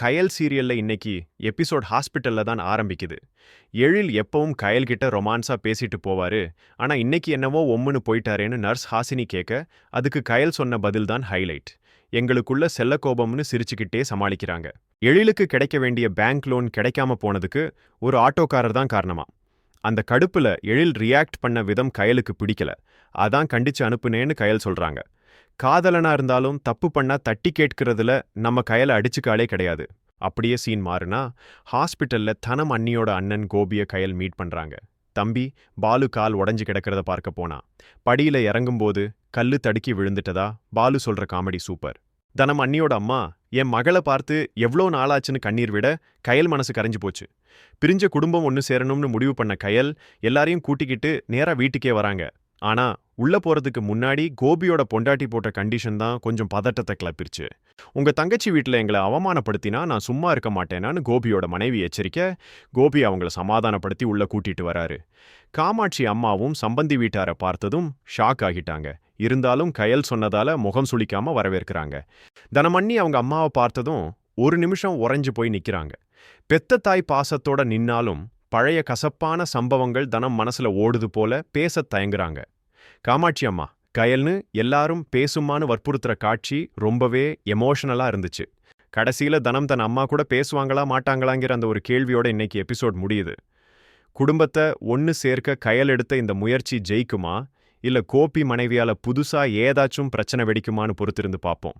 கயல் சீரியல்ல இன்னைக்கு எபிசோட் ஹாஸ்பிட்டல்ல தான் ஆரம்பிக்குது. எழில் எப்பவும் கயல் கிட்ட ரொமான்ஸா பேசிட்டு போவாரு. ஆனா இன்னைக்கு என்னவோ ஒம்முன்னு போயிட்டாரேன்னு நர்ஸ் ஹாசினி கேட்க அதுக்கு கயல் சொன்ன பதில் தான் ஹைலைட். எங்களுக்குள்ள செல்ல கோபம்னு சிரிச்சுக்கிட்டே சமாளிக்கிறாங்க. எழிலுக்கு கிடைக்க வேண்டிய பேங்க் லோன் கிடைக்காம போனதுக்கு ஒரு ஆட்டோக்காரர் தான் காரணமா. அந்த கடுப்புல எழில் ரியாக்ட் பண்ண விதம் கயலுக்கு பிடிக்கல. அதான் கண்டிச்சு அனுப்புனேன்னு கயல் சொல்றாங்க. காதலனா இருந்தாலும் தப்பு பண்ணா தட்டி கேட்கறதுல நம்ம கையில அடிச்சுக்காலே கிடையாது. அப்படியே சீன் மாறுனா ஹாஸ்பிட்டல்ல தனம் அண்ணியோட அண்ணன் கோபிய கயல் மீட் பண்றாங்க. தம்பி பாலு கால் உடைஞ்சு கிடக்கிறத பார்க்க போனா. படியில இறங்கும்போது கல்லு தடுக்கி விழுந்துட்டதா? பாலு சொல்ற காமெடி சூப்பர் தனம் அண்ணியோட அம்மா என் மகளை பார்த்து எவ்வளோ நாளாச்சுன்னு கண்ணீர் விட கயல் மனசு கரைஞ்சு போச்சு. பிரிஞ்ச குடும்பம் ஒன்று சேரணும்னு முடிவு பண்ண கயல் எல்லாரையும் கூட்டிக்கிட்டு நேரா வீட்டுக்கே வராங்க. ஆனா உள்ள போறதுக்கு முன்னாடி கோபியோட பொண்டாட்டி போட்ட கண்டிஷன் தான் கொஞ்சம் பதட்டத்தை கிளப்பிருச்சு. உங்க தங்கச்சி வீட்டில் எங்களை அவமானப்படுத்தினா நான் சும்மா இருக்க மாட்டேனான்னு கோபியோட மனைவி எச்சரிக்க கோபி அவங்கள சமாதானப்படுத்தி உள்ள கூட்டிட்டு வராரு. காமாட்சி அம்மாவும் சம்பந்தி வீட்டாரை பார்த்ததும் ஷாக் ஆகிட்டாங்க. இருந்தாலும் கயல் சொன்னதால முகம் சுளிக்காம வரவேற்கிறாங்க. தனமண்ணி அவங்க அம்மாவை பார்த்ததும் ஒரு நிமிஷம் உறைஞ்சு போய் நிற்கிறாங்க பெத்த தாய் பாசத்தோட நின்னாலும் பழைய கசப்பான சம்பவங்கள் தனம் மனசுல ஓடுது போல பேசத் தயங்குறாங்க. காமாட்சி அம்மா கயல்னு எல்லாரும் பேசுமான்னு வற்புறுத்துற காட்சி ரொம்பவே எமோஷனலா இருந்துச்சு. கடைசியில தனம் தன் அம்மா கூட பேசுவாங்களா மாட்டாங்களாங்கிற அந்த ஒரு கேள்வியோட இன்னைக்கு எபிசோட் முடியுது. குடும்பத்தை ஒன்னு சேர்க்க கயல் எடுத்த இந்த முயற்சி ஜெயிக்குமா? இல்ல கோபி மனைவியால புதுசா ஏதாச்சும் பிரச்சனை வெடிக்குமான்னு பொறுத்திருந்து பார்ப்போம்